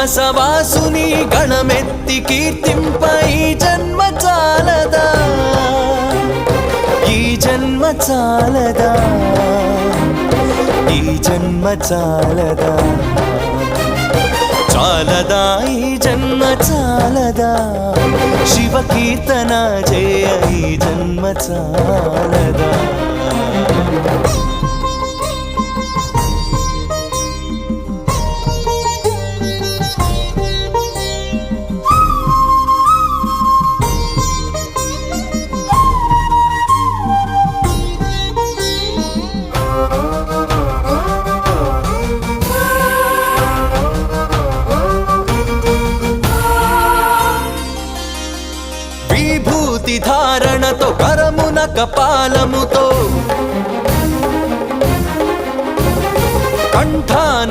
కైలాసవాసుని గణమెత్తి కీర్తింపై జన్మ చాలదా? ఈ జన్మ చాలదా? ఈ జన్మ చాలదా? చాలదా? ఈ జన్మ చాలదా? శివ కీర్తన జయ ఈ జన్మ చాలదా? మూర్తి ధారణతో కరమున కపాలముతో కంఠాన